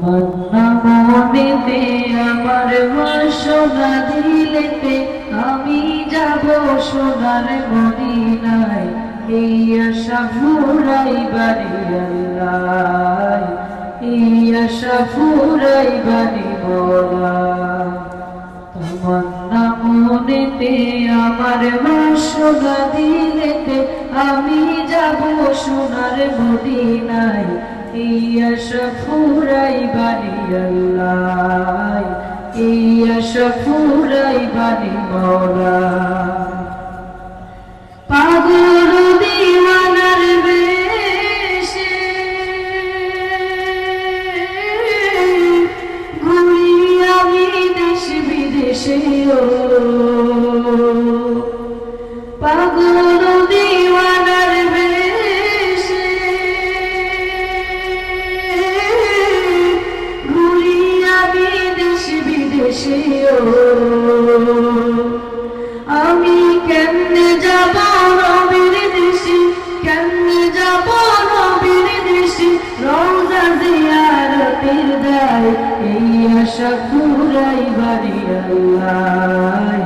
তমন্না মনেতে আমার বাসনা দিলেতে, আমি যাব সোনার মদিনায়। এই আশা ফুরাই বাড়ি আল্লাহ, এই আশা ফুরাই বাড়ি বলা তমন্না মনেতে আমার বাসনা দিলেতে, আমি যাব সোনার মদিনায়। এই ফুরাই বাড়ি আল্লাহ এই ফুরাই বাড়ি মরা পাগল দিওয়ানার বেশে ঘুরি আমি দেশ বিদেশে পাগল বিদেশে আমি কেমনে যাব নবীর দেশে? কেমনে যাব নবীর দেশে? রোজা জিয়ারতের দায়, এই আশা ফুরাই বাড়ি আল্লাহ।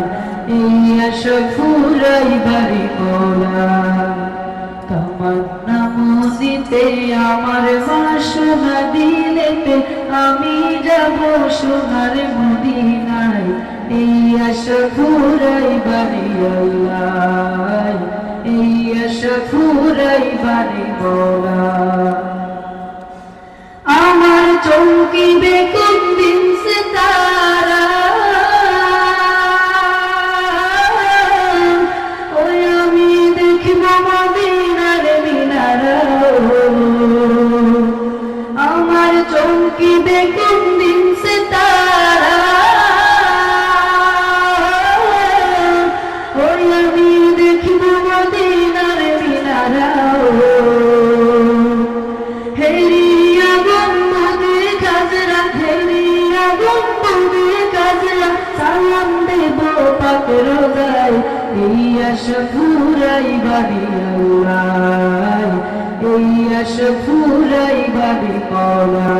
এই আশা ফুরাই বাড়ি মোলা। মনিতে মা সোনা দিলেতে আমি যাব সোনার মদিনায়। এই আশা ফুরাই বাড়ি আল্লাহ। এই আশা ফুরাই বাড়ি বলা। আমার চমকিবে আশা ফুরাই বাড়ি আল্লাহ, এই আশা ফুরাই বাড়ি কলা।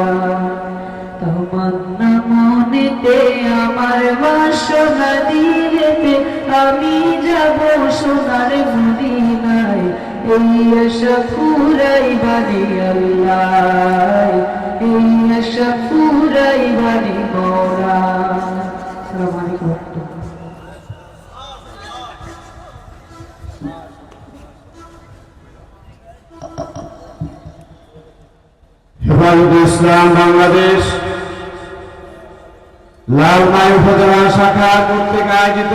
তমন্না মনেতে আমার বাসনা দিলেতে আমি যাব সোনার মদিনায়। এই আশা ফুরাই বাড়ি আল্লাহ, এই আশা ফুরাই বাড়ি আলাইকুম ওয়া রাহমাতুল্লাহ। হেফাজত ইসলাম বাংলাদেশ লালমাই উপজেলা শাখা কর্তৃক আয়োজিত